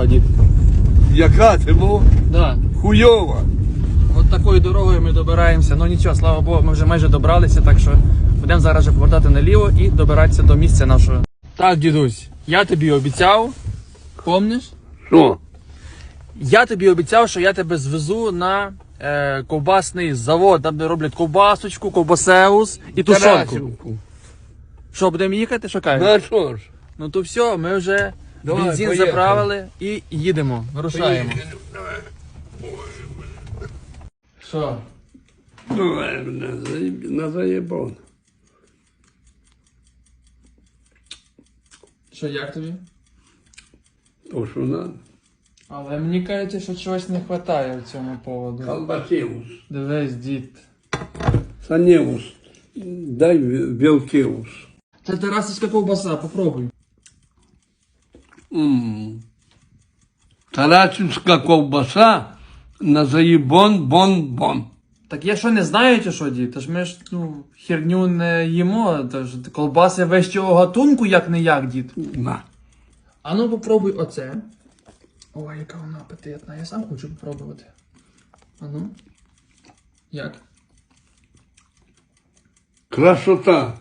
дорога, дід. Яка був? Да. Хуйова. От такою дорогою ми добираємося. Ну нічого, слава Богу, ми вже майже добралися, так що будемо зараз вже повертати наліво і добиратися до місця нашого. Так, дідусь, я тобі обіцяв, помниш? Що? Я тобі обіцяв, що я тебе звезу на е, ковбасний завод, там де роблять ковбасочку, ковбасеус і тушонку. Тарасівку. Що, будемо їхати? Кажеш? На що ж? Ну то все, ми вже Давай, бензин поїхали. заправили і їдемо, вирушаємо. Що? На заєбон. Що, як тобі? То, що надо. Але мені кажеться, що чогось не вистачає в цьому поводу. Колбасивус. Дивись, дід. Саневус. Дай білкивус. Це тарасівська ковбаса, попробуй. Тарасівська ковбаса на заєбон бон-бон. Так я що не знаю, чи що, дід? Тож ми ж ну, херню не їмо, тож колбаси вищого гатунку, як не як, дід. На. А ну попробуй оце. Ой, яка вона апетитна, я сам хочу попробувати. А ну. Як? Красота.